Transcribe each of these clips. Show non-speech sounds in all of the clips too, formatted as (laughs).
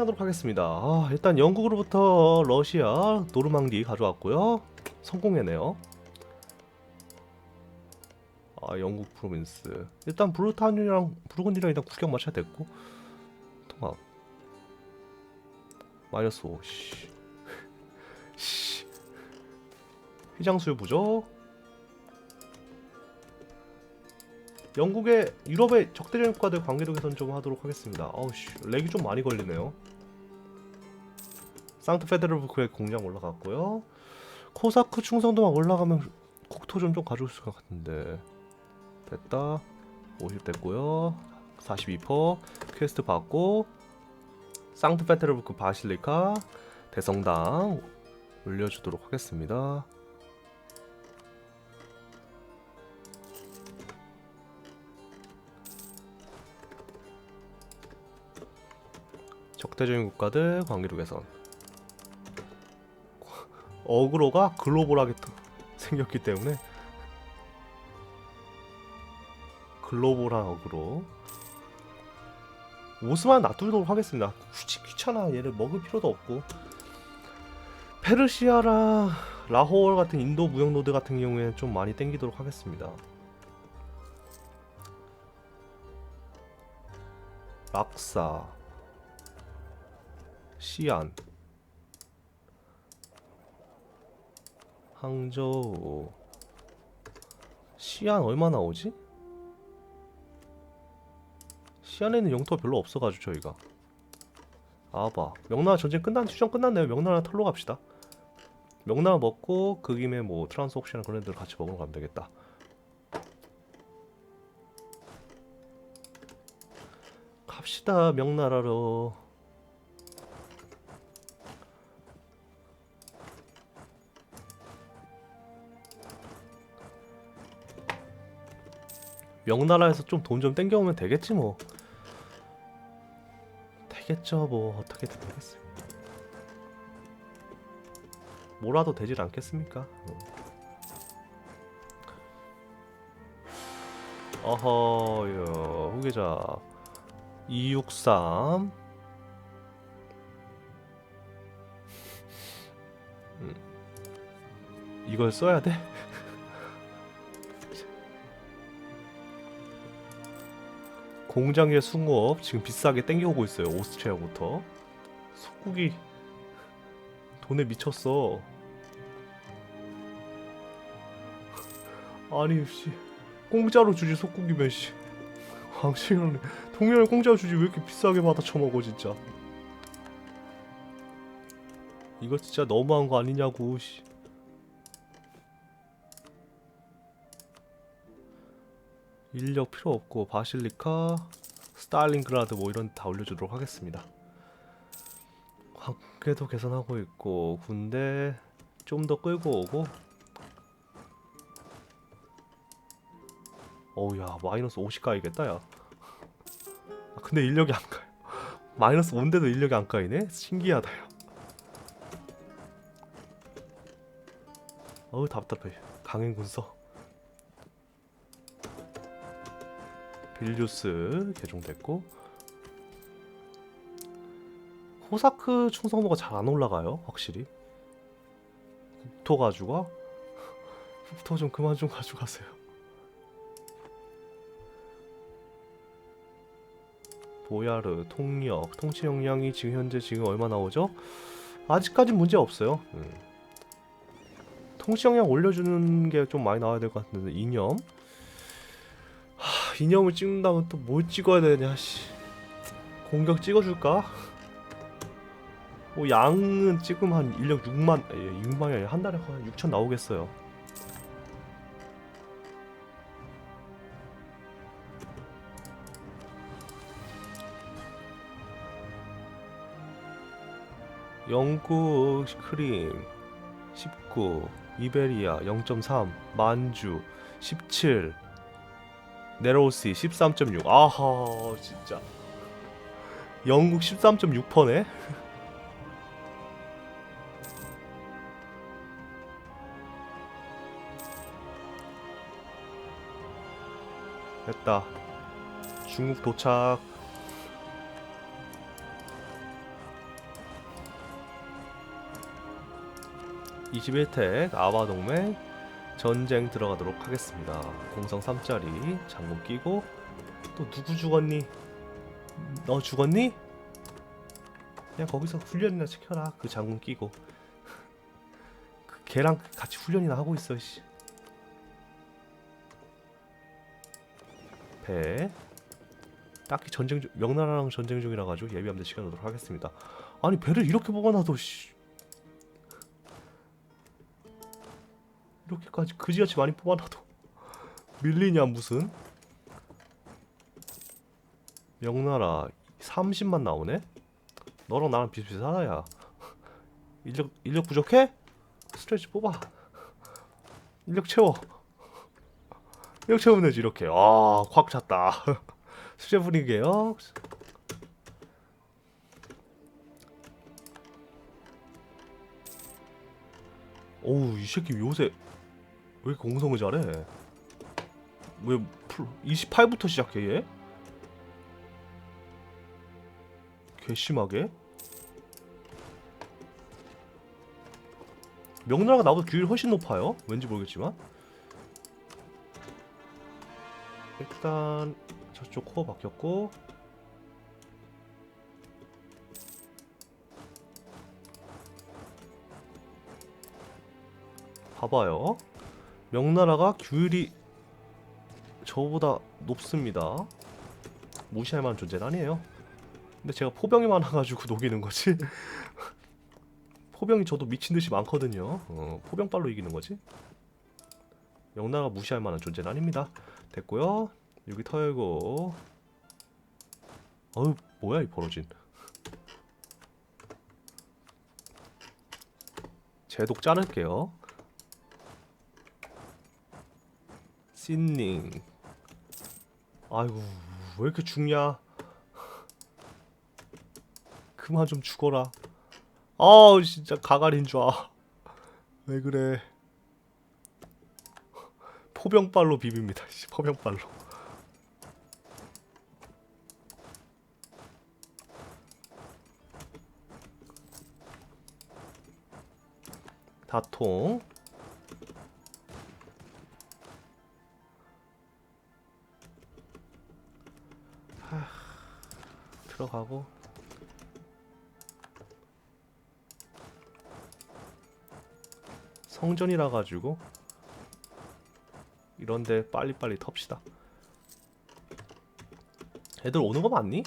하도록 하겠습니다. 아, 일단 영국으로부터 러시아 노르망디 가져왔고요. 성공했네요. 아, 영국 프로빈스. 일단 브루타뉴랑 부르건디랑 일단 국경 마쳐야 됐고 통합. 마이너스 5. 씨. (laughs) 씨. 휘장수요 부족. 영국의 유럽의 적대적인 국가들 관계로 개선 좀 하도록 하겠습니다. 아우씨 렉이 좀 많이 걸리네요. 상트 페데르부크의 공장 올라갔고요. 코사크 충성도만 올라가면 국토 좀 좀 가져올 것 같은데 됐다. 50 됐고요. 42% 퀘스트 받고 상트 페테르부크 바실리카 대성당 올려주도록 하겠습니다. 적대적인 국가들 관계로 개선. 어그로가 글로벌하게 또 (laughs) 생겼기 때문에 글로벌한 어그로. 오스만 놔두도록 하겠습니다. 굳이 귀찮아 얘를 먹을 필요도 없고 페르시아랑 라호르 같은 인도 무역 노드 같은 경우에는 좀 많이 땡기도록 하겠습니다. 락사 시안 항저우. 시안 얼마 나오지? 시안에는 영토가 별로 없어가지고 저희가. 아바 명나라 전쟁 끝난 휴전 끝났네요. 명나라 털로 갑시다. 명나라 먹고 그 김에 뭐 트란스 옥시나 그런 애들 같이 먹으러 가면 되겠다. 갑시다 명나라로 명나라에서 좀 돈 좀 땡겨오면 되겠지 뭐 되겠죠 뭐 어떻게든 되겠어요 뭐라도 되질 않겠습니까 음. 어허요 후계자 263 음. 이걸 써야 돼? 공장의 숭업 지금 비싸게 땡겨오고 있어요 오스트리아부터. 속국이 돈에 미쳤어. 아니 씨. 공짜로 주지 속국이면 씨. 왕실은 통일을 공짜로 주지 왜 이렇게 비싸게 받아 처먹어 진짜. 이거 진짜 너무한 거 아니냐고 씨 인력 필요 없고 바실리카, 스탈린그라드 뭐 이런 데다 올려주도록 하겠습니다. 관계도 개선하고 있고 군대 좀 더 끌고 오고. 어우야 마이너스 50 가야겠다 야. 아, 근데 인력이 안 가요. (laughs) 마이너스 5인데도 인력이 안 가이네? 신기하다 야. 어우 답답해. 강행 군서 빌류스 개종됐고 호사크 충성도가 잘 안 올라가요 확실히. 국토 가지고 국토 좀 그만 좀 가져가세요. 보야르 통역 통치 역량이 지금 현재 지금 얼마 나오죠? 아직까지 문제 없어요. 음. 통치 역량 올려주는 게 좀 많이 나와야 될 것 같은데 이념 이념을 찍는다면 또 뭘 찍어야 되냐 씨 공격 찍어줄까? 뭐 양은 지금 한 인력 6만 예, 6만이 아니라 한 달에 한 6천 나오겠어요 영국 크림 19 이베리아 0.3 만주 17 네로우스 13.6 아하 진짜. 영국 13.6퍼네. (laughs) 됐다. 중국 도착. 21택 아바동맹 전쟁 들어가도록 하겠습니다. 공성 3짜리 장군 끼고 또 누구 죽었니? 너 죽었니? 그냥 거기서 훈련이나 시켜라. 그 장군 끼고 (laughs) 그 걔랑 같이 훈련이나 하고 있어. 씨. 배 딱히 전쟁 중 명나라랑 전쟁 중이라 가지고 예비함대 시켜놓도록 하겠습니다. 아니 배를 이렇게 뽑아놔도 씨. 이렇게까지 그지같이 많이 뽑아놔도 (laughs) 밀리냐 무슨? 명나라 30만 나오네? 너랑 나랑 비슷비슷하다 야. (laughs) 인력 인력 부족해? 스트레치 뽑아. (laughs) 인력 채워. 인력 채우면 되지 이렇게. 아콱 찼다. 수제 분위기에요. 오우 이 새끼 요새 왜 이렇게 공성을 잘해? 왜 28부터 시작해 얘? 괘씸하게? 명나라가 나보다 규율이 훨씬 높아요. 왠지 모르겠지만 일단 저쪽 코어 바뀌었고 봐봐요. 명나라가 규율이 저보다 높습니다. 무시할 만한 존재는 아니에요. 근데 제가 포병이 많아가지고 (laughs) 녹이는 거지. 포병이 저도 미친 듯이 많거든요. 어, 포병발로 이기는 거지. 명나라가 무시할 만한 존재는 아닙니다. 됐고요. 여기 털고. 어우 뭐야 이 벌어진. 제독 자를게요. 신닝 아이고 왜 이렇게 죽냐? 그만 좀 죽어라. 아우 진짜 가가린 줄왜 그래? 포병발로 비빕니다. 씨, 포병발로. 다통 가고 성전이라 가지고 이런데 빨리빨리 텁시다. 애들 오는 거 맞니?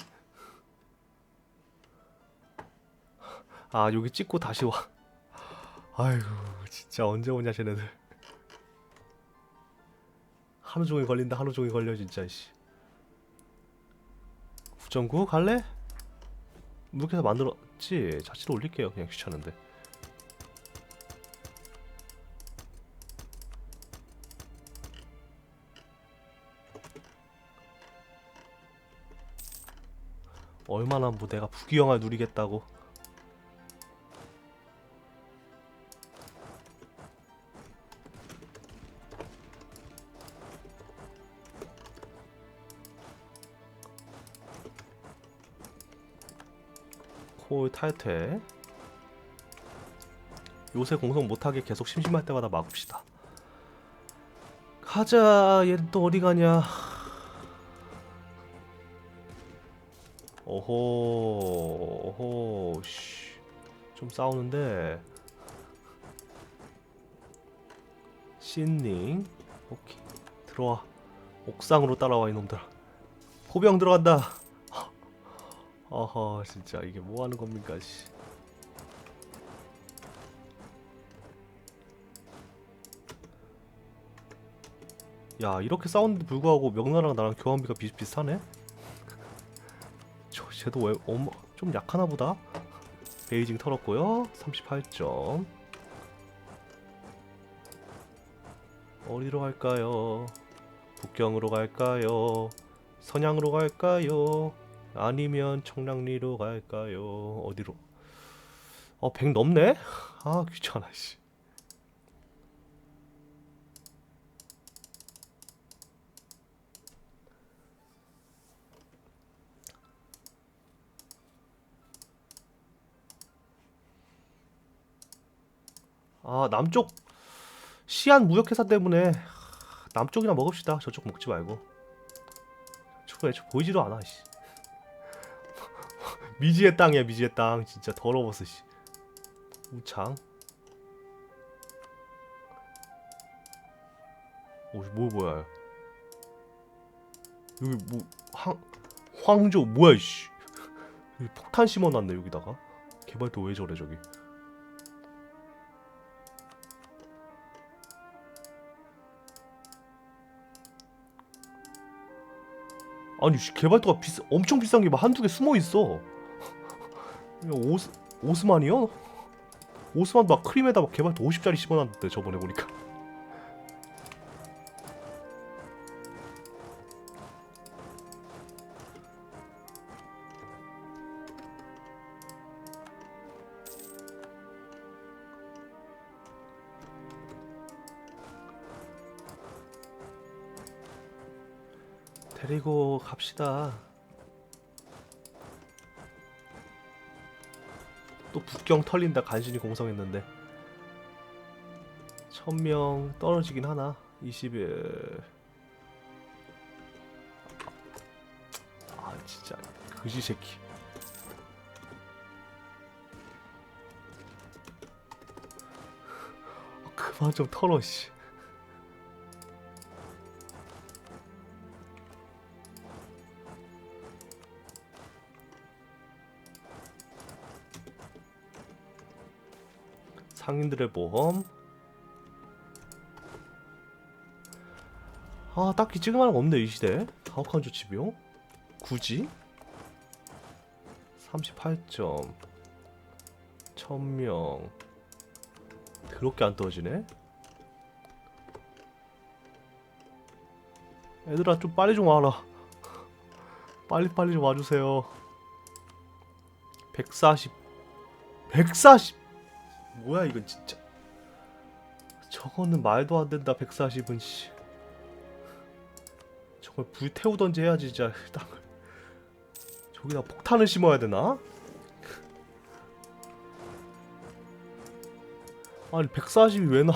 아 여기 찍고 다시 와. 아이고 진짜 언제 오냐 쟤네들. 하루 종일 걸린다 하루 종일 걸려 진짜 씨. 구정구 갈래? 해서 만들었지. 자체로 올릴게요. 그냥 귀찮은데. 얼마나 뭐 내가 부귀영화를 누리겠다고 콜 탈퇴. 요새 공성 못하게 계속 심심할 때마다 막읍시다. 가자 얘는 또 어디 가냐? 오호 오호 씨좀 싸우는데. 신닝. 오케이. 들어와. 옥상으로 따라와 이놈들아. 포병 들어간다 어허 진짜 이게 뭐 하는 겁니까 씨. 야 이렇게 싸우는데 불구하고 명나라랑 나랑 교환비가 비슷비슷하네? 저 쟤도 왜 어머 좀 약하나 보다 베이징 털었고요 38점 어디로 갈까요? 북경으로 갈까요? 선양으로 갈까요? 아니면 청량리로 갈까요? 어디로? 어, 100 넘네? 아, 귀찮아, 씨. 아 남쪽 시안 무역회사 때문에 하, 남쪽이나 먹읍시다. 저쪽 먹지 말고. 저거 애초 보이지도 않아. 씨. 미지의 땅이야 미지의 땅. 진짜 더러워서 씨. 우창. 오, 뭐 뭐야? 여기 뭐 황, 황조 뭐야 이씨. (laughs) 여기 폭탄 심어놨네 여기다가. 개발도 왜 저래 저기. 아니 씨, 개발도가 비싸, 엄청 비싼 게 막 한두 개 숨어 있어. 야, 오스 오스만이요? 오스만 막 크림에다 막 개발도 50짜리 씹어놨는데 저번에 보니까. 데리고 갑시다. 북경 털린다 간신히 공성했는데. 천명 떨어지긴 하나 20일. 아 진짜. 그지 새끼. 그만 좀 털어 씨 상인들의 보험. 아 딱히 찍을 만한 거 없네 이 시대에. 가혹한 조치 비용? 굳이? 38점. 1000명. 더럽게 안 떨어지네? 얘들아 좀 빨리 좀 와라. 빨리 빨리 좀 와주세요. 140 140 뭐야 이건 진짜 저거는 말도 안 된다 140은 씨 저걸 불 태우던지 해야지 진짜 땅을 저기다 폭탄을 심어야 되나? 아니 140이 왜 나?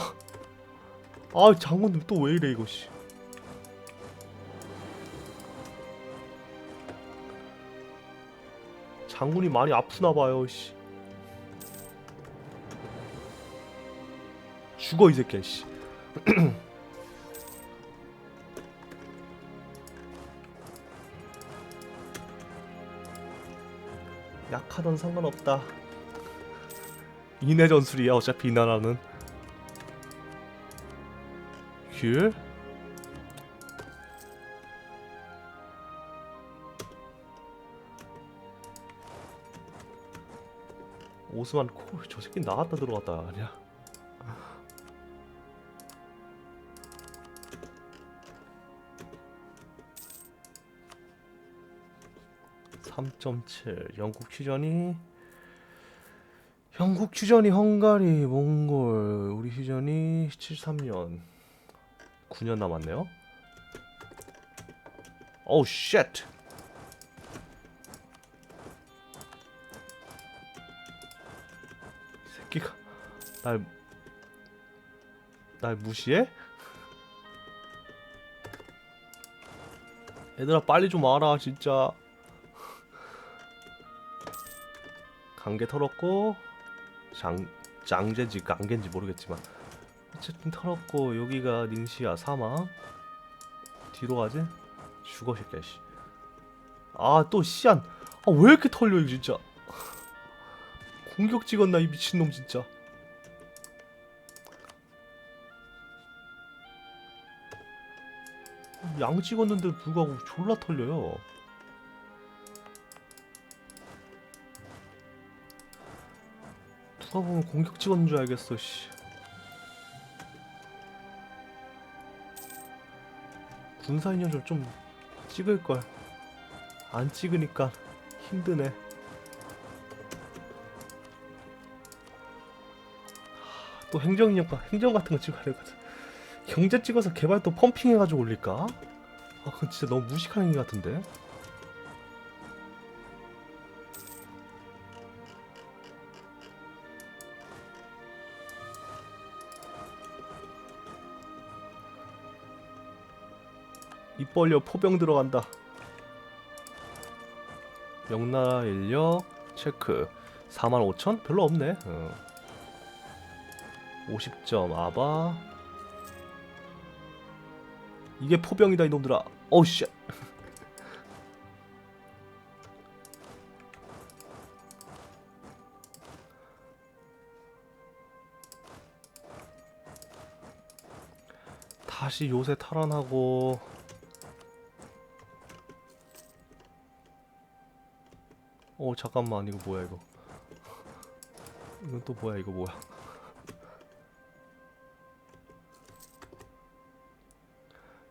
아 장군님 또 왜 이래 이거 씨. 장군이 많이 아프나 봐요 씨. 죽어 이 새끼야 씨. (clears throat) 약하던 상관없다. 이내 전술이야 어차피 이 나라는. 귤? 오스만 코 저 새끼 나갔다 들어갔다 아니야. (3.7) 영국 휴전이? 영국 휴전이 헝가리 몽골. 우리 휴전이 73년. 9년 남았네요. 오우 쉣이 새끼가 날, 날 무시해? 얘들아 빨리 좀 와라 진짜 관계 털었고 장 장제인지 강계인지 모르겠지만 어쨌든 털었고 여기가 닝시야 사망 뒤로 가지? 죽어 새끼야 씨 아또 시안 아왜 이렇게 털려 이거 진짜? 공격 찍었나 이 미친놈 진짜. 양 찍었는데 불구하고 졸라 털려요 누가 보면 공격 찍었는 줄 알겠어 씨. 군사 인연 좀좀 찍을 걸. 안 찍으니까 힘드네. 하, 또 행정 인연과 행정 같은 거 찍어야 되거든. 경제 찍어서 개발 또 펌핑해가지고 올릴까? 아, 그건 진짜 너무 무식한 행위 같은데. 입 벌려 포병 들어간다. 명나라 인력 체크 45,000? 별로 없네. 어. 50점 아바 이게 포병이다 이놈들아. 어우 씨. (laughs) 다시 요새 탈환하고 어 잠깐만 이거 뭐야 이거? 이건 또 뭐야 이거 뭐야?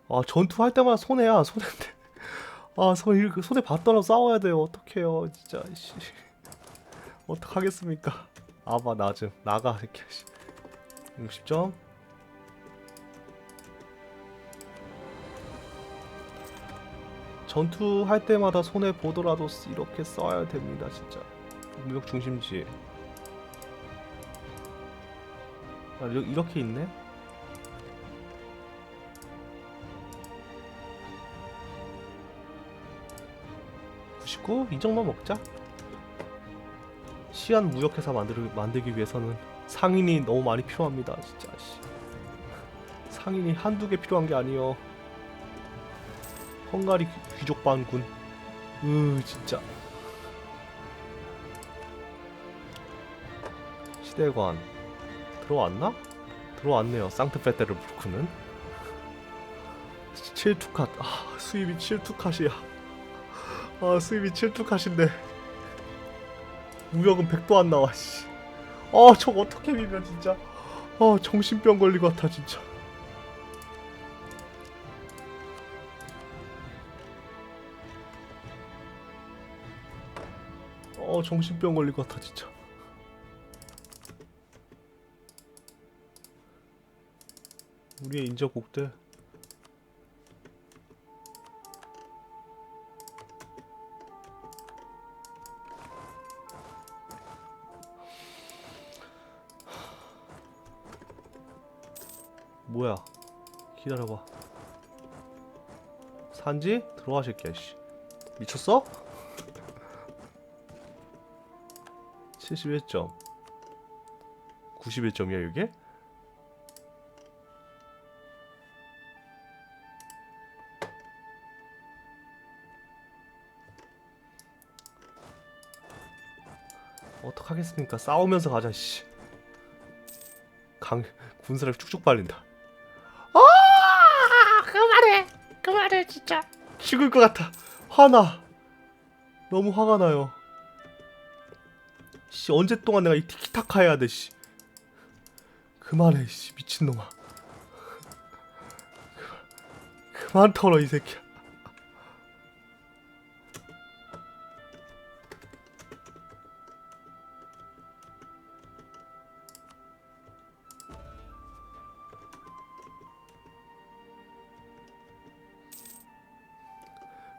아 전투할 때마다 손해야 손해인데. 아손 이렇게 손해 받더라도 싸워야 돼요. 어떡해요 진짜 씨. 어떡하겠습니까? 아바 나좀 나가 이렇게 60점 전투할 때마다 손해 보더라도 이렇게 써야 됩니다 진짜. 무역 중심지. 아, 이렇게 있네? (99) 이 정도 먹자. 시안 무역회사 만들, 만들기 위해서는 상인이 너무 많이 필요합니다 진짜 씨. 상인이 한두 개 필요한 게 아니요 헝가리 귀- 귀족 반군. 으 진짜. 시대관. 들어왔나? 들어왔네요 상트페테르 부르크는. 7투캅 아 수입이 7투캅이야. 아 수입이 7투캅인데. 무역은 100도 안 나와 씨. 아 저거 어떻게 비벼 진짜. 아 정신병 걸린 것 같아 진짜 어 정신병 걸릴 것 같아 진짜. 우리의 인접국들. 뭐야? 기다려봐. 산지? 들어와 새끼야 씨. 미쳤어? 71점 91점이야 이게? 어떡하겠습니까 싸우면서 가자 씨. 강 군사력 쭉쭉 빨린다 아, 그만해. 그만해, 진짜. 죽을 것 같아 화나 너무 화가 나요 씨 언제 동안 내가 이 티키타카 해야 돼 씨. 그만해 씨 미친놈아. 그만, 그만 털어 이 새끼야.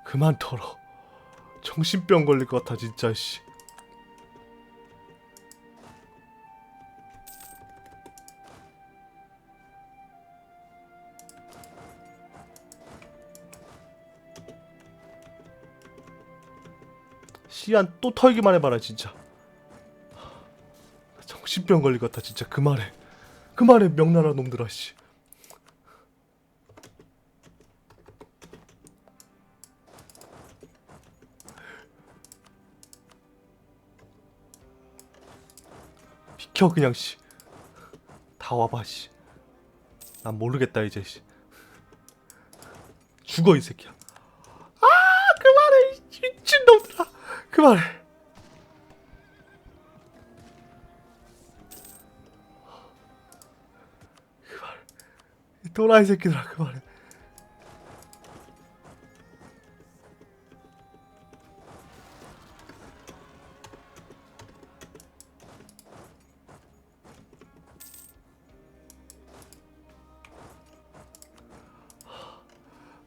그만 털어. 정신병 걸릴 것 같아 진짜 씨 시안 또 털기만 해봐라 진짜 정신병 걸릴 것 같아 진짜 그만해 그만해 명나라 놈들아 씨 비켜 그냥 씨. 다 와봐 씨. 난 모르겠다 이제 씨. 죽어 이 새끼야. 아 그만해 이 미친 놈들아. 그만해. 그만해. 이 또라이 새끼들아 그만해.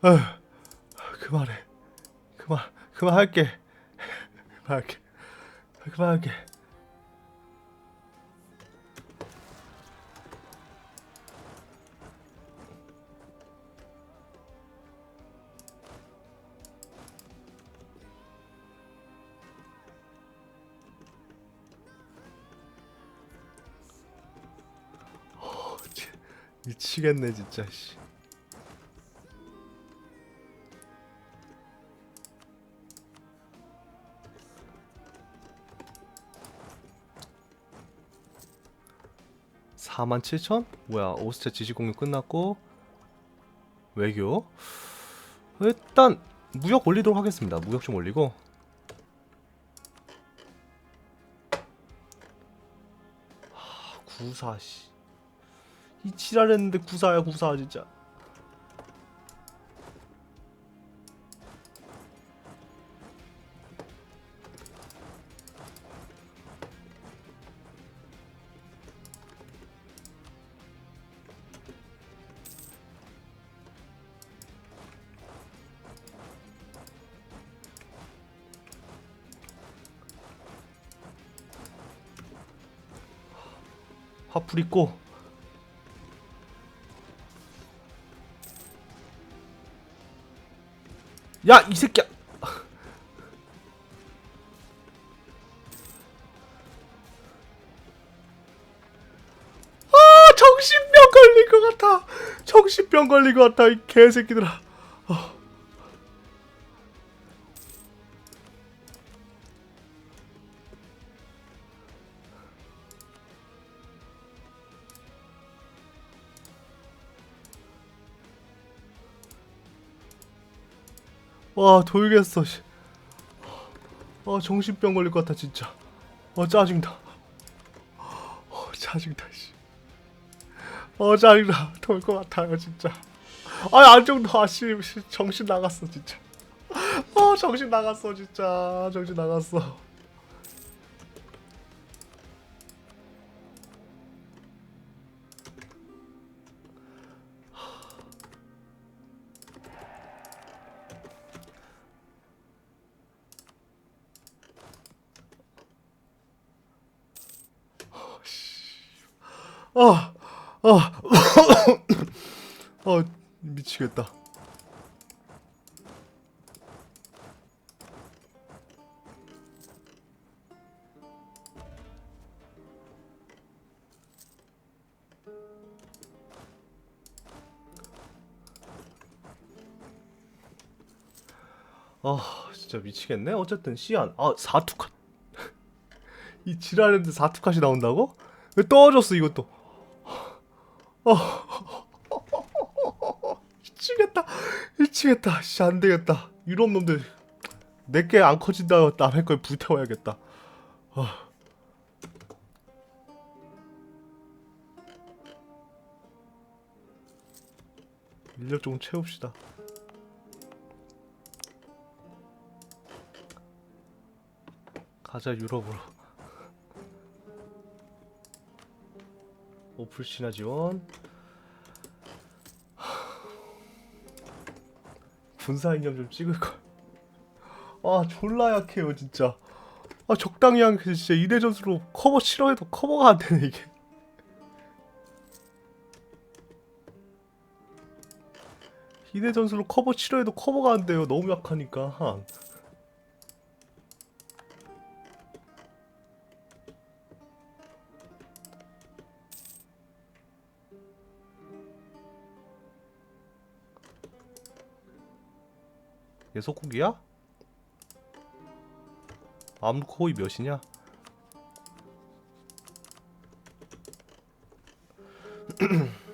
어, 그만해. 그만, 그만할게. 깔끔하게 깔끔하게 어, 미치겠네 진짜 씨. (4만 7천) 뭐야 오스체 지식 공유 끝났고. 외교. 일단 무역 올리도록 하겠습니다. 무역 좀 올리고. 하, 구사 씨. 이 지랄했는데 구사야 구사 진짜. 화풀 있고. 야 이 새끼야. 아 정신병 걸린 것 같아. 정신병 걸린 것 같아 이 개새끼들아 와 돌겠어 씨. 아 정신병 걸릴 것 같아 진짜. 아 짜증나. 어 짜증나 씨. 어 짜증나. 돌 것 같아요 진짜. 아 안정도 아씨 정신 나갔어 진짜. 아 정신 나갔어 진짜. 정신 나갔어 아, 아, 아, 미치겠다. 아, 진짜 미치겠네. 어쨌든 시안, 아, 사투카. (laughs) 이 지랄했는데 사투카시 나온다고? 왜 떨어졌어 이것도? 어. 미치겠다. 미치겠다. 씨, 안 되겠다. 유럽 놈들 내게 안 커진다 남의 걸 불태워야겠다. 아. 인력 좀 채웁시다. 가자 유럽으로. 오플 신화 지원. 군사 인형 좀 찍을 걸. 아 졸라 약해요 진짜. 아 적당히 한게 진짜 이대 전술로 커버 싫어해도 커버가 안 되네 이게. 이대 전술로 커버 싫어해도 커버가 안 돼요. 너무 약하니까. 얘 속국이야? 암 코 이 몇이냐? (clears throat)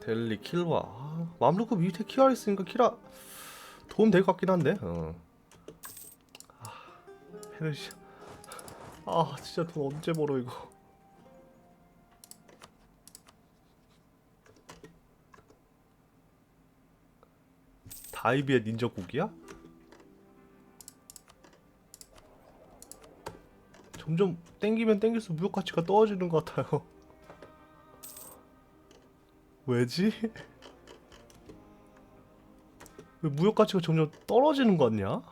델리 킬와 아, 맘루크 밑에 키아 있으니까 키라 도움 될 것 같긴 한데 어. 아, 페르시아 아 진짜 돈 언제 벌어 이거 다이비의 닌자국이야? 점점 땡기면 땡길수록 무역 가치가 떨어지는 것 같아요. (laughs) 왜지? (laughs) 왜 무역 가치가 점점 떨어지는 것 같냐?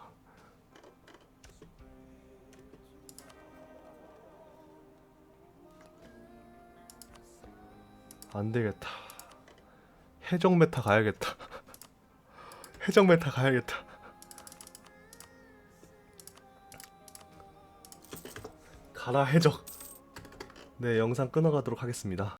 안 되겠다. 해적 메타 가야겠다. (laughs) 해적 메타 가야겠다. 가라 해적 네 영상 끊어가도록 하겠습니다